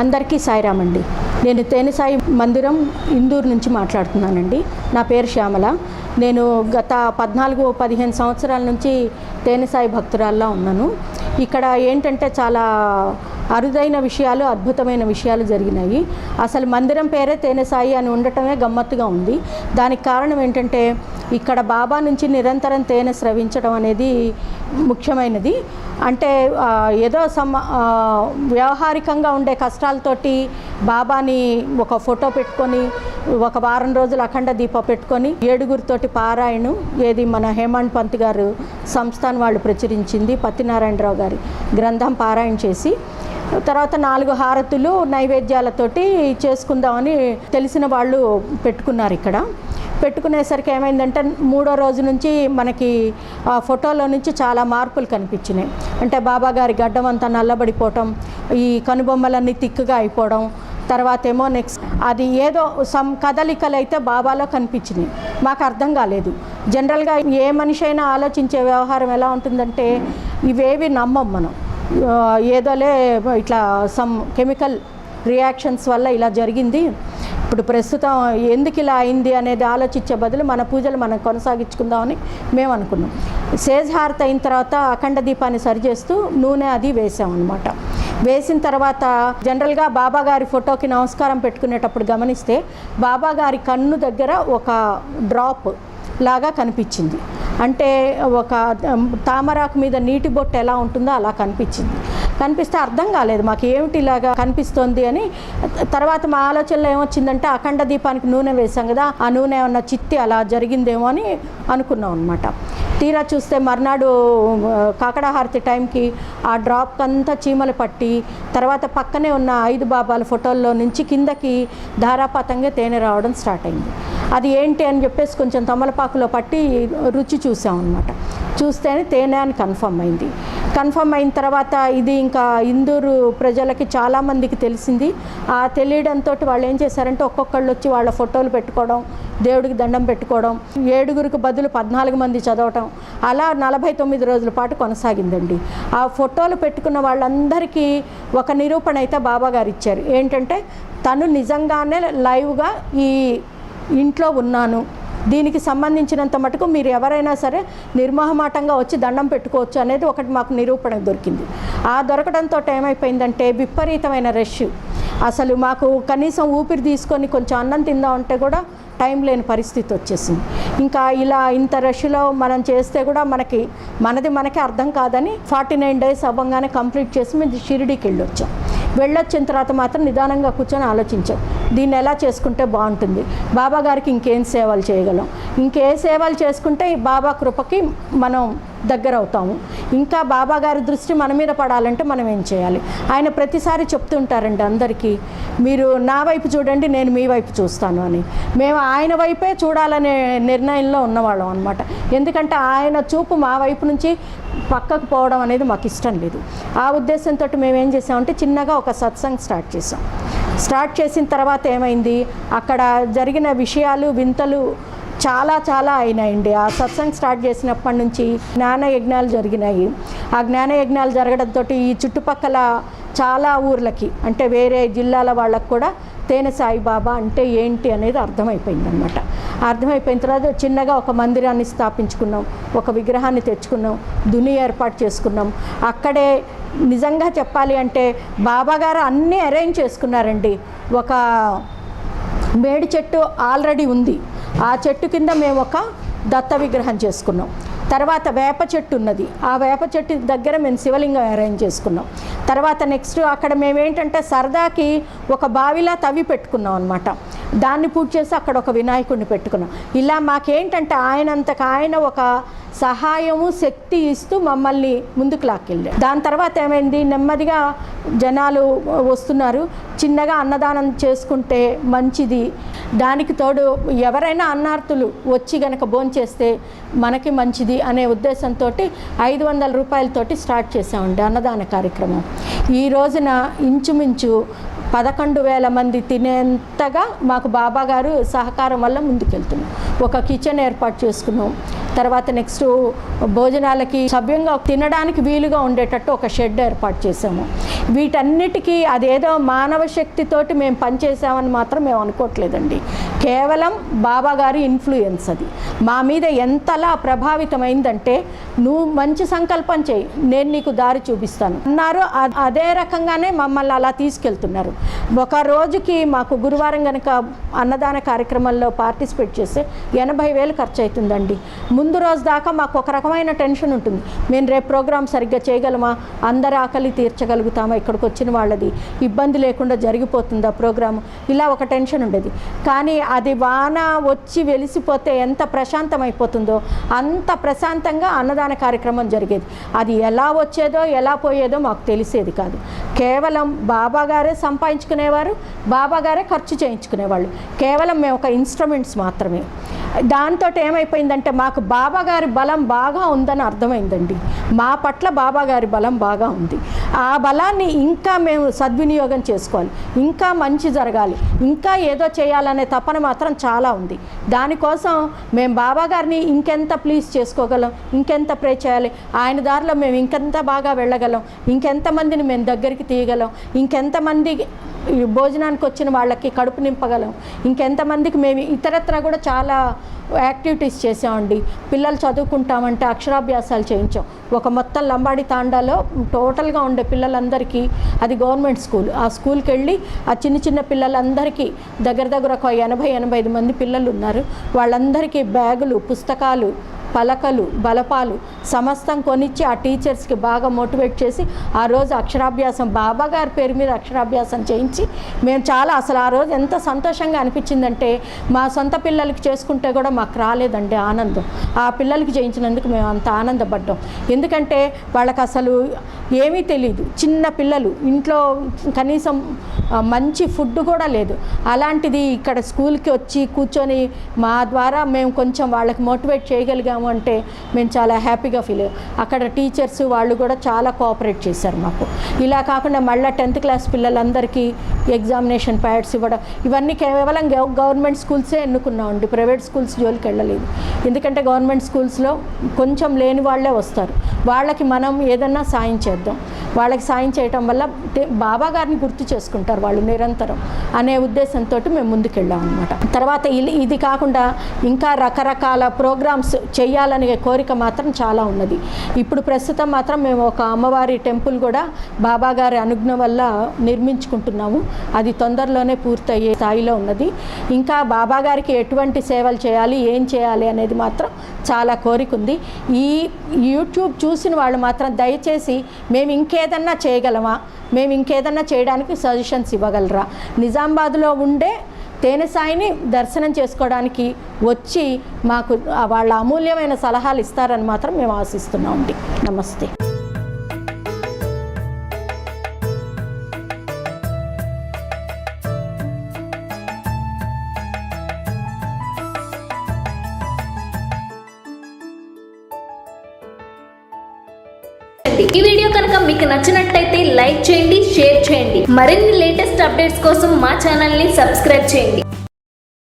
అందరికీ సాయిరామ్ అండి నేను తేనెసాయి మందిరం ఇందూరు నుంచి మాట్లాడుతున్నానండి. నా పేరు శ్యామల. నేను గత పద్నాలుగు పదిహేను సంవత్సరాల నుంచి తేనెసాయి భక్తురాల్లా ఉన్నాను. ఇక్కడ ఏంటంటే చాలా అరుదైన విషయాలు అద్భుతమైన విషయాలు జరిగినాయి. అసలు మందిరం పేరే తేనెసాయి అని ఉండటమే గమ్మత్తుగా ఉంది. దానికి కారణం ఏంటంటే ఇక్కడ బాబా నుంచి నిరంతరం తేనె స్రవించడం అనేది ముఖ్యమైనది. అంటే ఏదో సమ వ్యవహారికంగా ఉండే కష్టాలతోటి బాబాని ఒక ఫోటో పెట్టుకొని ఒక వారం రోజులు అఖండ దీపం పెట్టుకొని ఏడుగురితోటి పారాయణం ఏది మన హేమంత్ పంత్ గారు సంస్థాన్ వాళ్ళు ప్రచురించింది పత్తినారాయణరావు గారి గ్రంథం పారాయణ చేసి తర్వాత నాలుగు హారతులు నైవేద్యాలతోటి చేసుకుందామని తెలిసిన వాళ్ళు పెట్టుకున్నారు ఇక్కడ. పెట్టుకునేసరికి ఏమైందంటే మూడో రోజు నుంచి మనకి ఆ ఫోటోలో నుంచి చాలా మార్పులు కనిపించినాయి. అంటే బాబా గారి గడ్డం అంతా నల్లబడిపోవటం ఈ కనుబొమ్మలన్నీ తిక్కుగా అయిపోవడం తర్వాత ఏమో నెక్స్ట్ అది ఏదో సమ్ కదలికలు అయితే బాబాలో కనిపించినాయి. మాకు అర్థం కాలేదు. జనరల్గా ఏ మనిషి అయినా ఆలోచించే వ్యవహారం ఎలా ఉంటుందంటే ఇవేవి నమ్మం మనం. ఏదోలే ఇట్లా సమ్ కెమికల్ రియాక్షన్స్ వల్ల ఇలా జరిగింది. ఇప్పుడు ప్రస్తుతం ఎందుకు ఇలా అయింది అనేది ఆలోచించే బదులు మన పూజలు మనం కొనసాగించుకుందామని మేము అనుకున్నాం. సేజహారత అయిన తర్వాత అఖండ దీపాన్ని సరిచేస్తూ నూనె అది వేసామన్నమాట. వేసిన తర్వాత జనరల్గా బాబా గారి ఫోటోకి నమస్కారం పెట్టుకునేటప్పుడు గమనిస్తే బాబా గారి కన్ను దగ్గర ఒక డ్రాప్ లాగా కనిపించింది. అంటే ఒక తామరాకు మీద నీటి బొట్టు ఎలా ఉంటుందో అలా కనిపించింది. కనిపిస్తే అర్థం కాలేదు. మాకు ఏమిటి ఇలాగా కనిపిస్తోంది అని. తర్వాత మా ఆలోచనలో ఏమొచ్చిందంటే అఖండ దీపానికి నూనె వేసాం కదా ఆ నూనె ఏమన్నా చిత్తి అలా జరిగిందేమో అని అనుకున్నాం అనమాట తీరా చూస్తే మర్నాడు కాకడాహారతి టైంకి ఆ డ్రాప్ అంతా చీమలు పట్టి తర్వాత పక్కనే ఉన్న ఐదు బాబాల ఫోటోల్లో నుంచి కిందకి ధారాపాతంగా తేనె రావడం స్టార్ట్ అయింది. అది ఏంటి అని చెప్పేసి కొంచెం తమలపాకులో పట్టి రుచి చూసాం అనమాట చూస్తేనే తేనె అని కన్ఫర్మ్ అయింది. కన్ఫర్మ్ అయిన తర్వాత ఇది ఇంకా ఇందూరు ప్రజలకి చాలామందికి తెలిసింది. ఆ తెలియడంతో వాళ్ళు ఏం చేశారంటే ఒక్కొక్కళ్ళు వచ్చి వాళ్ళ ఫోటోలు పెట్టుకోవడం దేవుడికి దండం పెట్టుకోవడం ఏడుగురికి బదులు పద్నాలుగు మంది చదవటం అలా నలభై తొమ్మిది రోజుల పాటు కొనసాగిందండి. ఆ ఫోటోలు పెట్టుకున్న వాళ్ళందరికీ ఒక నిరూపణ అయితే బాబా గారు ఇచ్చారు. ఏంటంటే తను నిజంగానే లైవ్గా ఈ ఇంట్లో ఉన్నాను దీనికి సంబంధించినంత మటుకు మీరు ఎవరైనా సరే నిర్మాహమాటంగా వచ్చి దండం పెట్టుకోవచ్చు అనేది ఒకటి మాకు నిరూపణ దొరికింది. ఆ దొరకడంతో ఏమైపోయిందంటే విపరీతమైన రష్. అసలు మాకు కనీసం ఊపిరి తీసుకొని కొంచెం అన్నం తిందామంటే కూడా టైం లేని పరిస్థితి వచ్చేసింది. ఇంకా ఇలా ఇంత రష్లో మనం చేస్తే కూడా మనకి మనది మనకే అర్థం కాదని ఫార్టీ నైన్ డేస్ అవ్వగానే కంప్లీట్ చేసి మేము షిరిడీకి వెళ్ళొచ్చాం. వెళ్ళొచ్చిన తర్వాత మాత్రం నిదానంగా కూర్చొని ఆలోచించాం. దీన్ని ఎలా చేసుకుంటే బాగుంటుంది? బాబా గారికి ఇంకేం సేవలు చేయగలం? ఇంకే సేవలు చేసుకుంటే బాబా కృపకి మనం దగ్గర అవుతాము. ఇంకా బాబా గారి దృష్టి మన మీద పడాలంటే మనం ఏం చేయాలి? ఆయన ప్రతిసారి చెప్తుంటారండి అందరికీ మీరు నా వైపు చూడండి నేను మీ వైపు చూస్తాను అని. మేము ఆయన వైపే చూడాలనే నిర్ణయంలో ఉన్నవాళ్ళం అనమాట ఎందుకంటే ఆయన చూపు మా వైపు నుంచి పక్కకు పోవడం అనేది మాకు ఇష్టం లేదు. ఆ ఉద్దేశంతో మేము ఏం చేసామంటే చిన్నగా ఒక సత్సంగ్ స్టార్ట్ చేసాం. స్టార్ట్ చేసిన తర్వాత ఏమైంది? అక్కడ జరిగిన విషయాలు వింతలు చాలా చాలా అయినాయండి. ఆ సత్సంగ్ స్టార్ట్ చేసినప్పటి నుంచి జ్ఞాన యజ్ఞాలు జరిగినాయి. ఆ జ్ఞాన యజ్ఞాలు జరగడంతో ఈ చుట్టుపక్కల చాలా ఊర్లకి అంటే వేరే జిల్లాల వాళ్ళకు కూడా తేనె సాయిబాబా అంటే ఏంటి అనేది అర్థమైపోయిందనమాట అర్థమైపోయిన తర్వాత చిన్నగా ఒక మందిరాన్ని స్థాపించుకున్నాం ఒక విగ్రహాన్ని తెచ్చుకున్నాం దుని ఏర్పాటు చేసుకున్నాం. అక్కడే నిజంగా చెప్పాలి అంటే బాబాగారు అన్నీ అరేంజ్ చేసుకున్నారండి. ఒక మేడి చెట్టు ఆల్రెడీ ఉంది. ఆ చెట్టు కింద మేము ఒక దత్త విగ్రహం చేసుకున్నాం. తర్వాత వేప చెట్టు ఉన్నది. ఆ వేప చెట్టు దగ్గర మేము శివలింగం అరేంజ్ చేసుకున్నాం. తర్వాత నెక్స్ట్ అక్కడ మేమేంటంటే సరదాకి ఒక బావిలా తవ్వి పెట్టుకున్నాం అనమాట దాన్ని పూజ చేసి అక్కడ ఒక వినాయకుడిని పెట్టుకున్నాం. ఇలా మాకేంటంటే ఆయనంతకు ఆయన ఒక సహాయము శక్తి ఇస్తూ మమ్మల్ని ముందుకు లాక్కెళ్ళారు దాని తర్వాత ఏమైంది? నెమ్మదిగా జనాలు వస్తున్నారు. చిన్నగా అన్నదానం చేసుకుంటే మంచిది. దానికి తోడు ఎవరైనా అన్నార్థులు వచ్చి గనక భోంచేస్తే మనకి మంచిది అనే ఉద్దేశంతో ఐదు వందల రూపాయలతోటి స్టార్ట్ చేసామండి అన్నదాన కార్యక్రమం. ఈ రోజున ఇంచుమించు పదకొండు వేల మంది తినేంతగా మాకు బాబా గారు సహకారం వల్ల ముందుకెళ్తున్నాం. ఒక కిచెన్ ఏర్పాటు చేసుకున్నాం. తర్వాత నెక్స్ట్ భోజనాలకి సభ్యంగా తినడానికి వీలుగా ఉండేటట్టు ఒక షెడ్ ఏర్పాటు చేసాము వీటన్నిటికీ అదేదో మానవ శక్తితోటి మేము పనిచేసామని మాత్రం మేము అనుకోవట్లేదండి. కేవలం బాబా గారి ఇన్ఫ్లుయెన్స్ అది. మా మీద ఎంతలా ప్రభావితమైందంటే నువ్వు మంచి సంకల్పం చేయి నేను నీకు దారి చూపిస్తాను అన్నారు. అదే రకంగానే మమ్మల్ని అలా తీసుకెళ్తున్నారు. ఒక రోజుకి మాకు గురువారం కనుక అన్నదాన కార్యక్రమంలో పార్టిసిపేట్ చేస్తే ఎనభై వేలు ఖర్చు అవుతుందండి ముందు రోజు దాకా మాకు ఒక రకమైన టెన్షన్ ఉంటుంది. మేము రేపు ప్రోగ్రామ్ సరిగ్గా చేయగలమా? అందరి ఆకలి తీర్చగలుగుతామా? ఇక్కడికి వచ్చిన వాళ్ళది. ఇబ్బంది లేకుండా జరిగిపోతుందా ప్రోగ్రాము. ఇలా ఒక టెన్షన్ ఉండేది. కానీ అది వాన వచ్చి వెలిసిపోతే ఎంత ప్రశాంతం అయిపోతుందో అంత ప్రశాంతంగా అన్నదాన కార్యక్రమం జరిగేది. అది ఎలా వచ్చేదో ఎలా పోయేదో మాకు తెలిసేది కాదు. కేవలం బాబాగారే సంపాదించుకునేవారు బాబాగారే ఖర్చు చేయించుకునేవాళ్ళు. కేవలం మేము ఒక ఇన్స్ట్రుమెంట్స్ మాత్రమే. దాంతో ఏమైపోయిందంటే మాకు బాబాగారి బలం బాగా ఉందని అర్థమైందండి. మా పట్ల బాబాగారి బలం బాగా ఉంది. ఆ బలాన్ని ఇంకా మేము సద్వినియోగం చేసుకోవాలి. ఇంకా మంచి జరగాలి. ఇంకా ఏదో చేయాలనే తపన మాత్రం చాలా ఉంది. దానికోసం మేము బాబా గారిని ఇంకెంత ప్లీజ్ చేసుకోగలం ఇంకెంత ప్రే చేయాలి ఆయన దారిలో మేము ఇంకెంత బాగా వెళ్ళగలం ఇంకెంతమందిని మేము దగ్గరికి తీయగలం ఇంకెంతమంది భోజనానికి వచ్చిన వాళ్ళకి కడుపు నింపగలం ఇంకెంతమందికి మేము ఇతరత్ర కూడా చాలా యాక్టివిటీస్ చేసామండి పిల్లలు చదువుకుంటామంటే అక్షరాభ్యాసాలు చేయించాం. ఒక మొత్తం లంబాడి తాండాలో టోటల్గా ఉండే పిల్లలందరికీ అది గవర్నమెంట్ స్కూల్. ఆ స్కూల్కి వెళ్ళి ఆ చిన్న చిన్న పిల్లలందరికీ దగ్గర దగ్గర ఒక ఎనభై ఎనభై ఐదు మంది పిల్లలు ఉన్నారు. వాళ్ళందరికీ బ్యాగులు పుస్తకాలు పలకలు బలపాలు సమస్తం కొనిచ్చి ఆ టీచర్స్కి బాగా మోటివేట్ చేసి ఆ రోజు అక్షరాభ్యాసం బాబా గారి పేరు మీద అక్షరాభ్యాసం చేయించి మేము చాలా అసలు ఆ రోజు ఎంత సంతోషంగా అనిపించిందంటే మా సొంత పిల్లలకి చేసుకుంటే కూడా మాకు రాలేదండి ఆనందం. ఆ పిల్లలకి చేయించినందుకు మేము అంత ఆనందపడ్డాం. ఎందుకంటే వాళ్ళకి అసలు ఏమీ తెలియదు చిన్న పిల్లలు ఇంట్లో కనీసం మంచి ఫుడ్ కూడా లేదు. అలాంటిది ఇక్కడ స్కూల్కి వచ్చి కూర్చొని మా ద్వారా మేము కొంచెం వాళ్ళకి మోటివేట్ చేయగలిగాం. వెళ్ళాము అంటే మేము చాలా హ్యాపీగా ఫీల్ అయ్యాం. అక్కడ టీచర్స్ వాళ్ళు కూడా చాలా కోఆపరేట్ చేశారు మాకు. ఇలా కాకుండా మళ్ళీ టెన్త్ క్లాస్ పిల్లలందరికీ ఎగ్జామినేషన్ ప్యాడ్స్ ఇవ్వడం ఇవన్నీ కేవలం గవర్నమెంట్ స్కూల్సే ఎన్నుకున్నామండి ప్రైవేట్ స్కూల్స్ జోలికి వెళ్ళలేదు. ఎందుకంటే గవర్నమెంట్ స్కూల్స్లో కొంచెం లేని వాళ్ళే వస్తారు. వాళ్ళకి మనం ఏదన్నా సాయం చేద్దాం. వాళ్ళకి సాయం చేయటం వల్ల బాబా గారిని గుర్తు చేసుకుంటారు వాళ్ళు నిరంతరం అనే ఉద్దేశంతో మేము ముందుకెళ్ళాం అనమాట తర్వాత ఇది కాకుండా ఇంకా రకరకాల ప్రోగ్రామ్స్ చేయాలనే కోరిక మాత్రం చాలా ఉన్నది. ఇప్పుడు ప్రస్తుతం మాత్రం మేము ఒక అమ్మవారి టెంపుల్ కూడా బాబా గారి అనుజ్ఞ వల్ల నిర్మించుకుంటున్నాము. అది తొందరలోనే పూర్తయ్యే స్థాయిలో ఉన్నది. ఇంకా బాబా గారికి ఎటువంటి సేవలు చేయాలి ఏం చేయాలి అనేది మాత్రం చాలా కోరిక ఉంది. ఈ యూట్యూబ్ చూసిన వాళ్ళు మాత్రం దయచేసి మేము ఇంకే ఇంకేదన్నా చేయగలమా? మేము ఇంకేదన్నా చేయడానికి సజెషన్స్ ఇవ్వగలరా? నిజామాబాద్లో ఉండే తేనె సాయిని దర్శనం చేసుకోవడానికి వచ్చి మాకు వాళ్ళ అమూల్యమైన సలహాలు ఇస్తారని మాత్రం మేము ఆశిస్తున్నామండి నమస్తే. ఈ వీడియో కనుక మీకు నచ్చినట్లయితే లైక్ చేయండి షేర్ చేయండి. మరిన్ని లేటెస్ట్ అప్డేట్స్ కోసం మా ఛానల్ని సబ్స్క్రైబ్ చేయండి.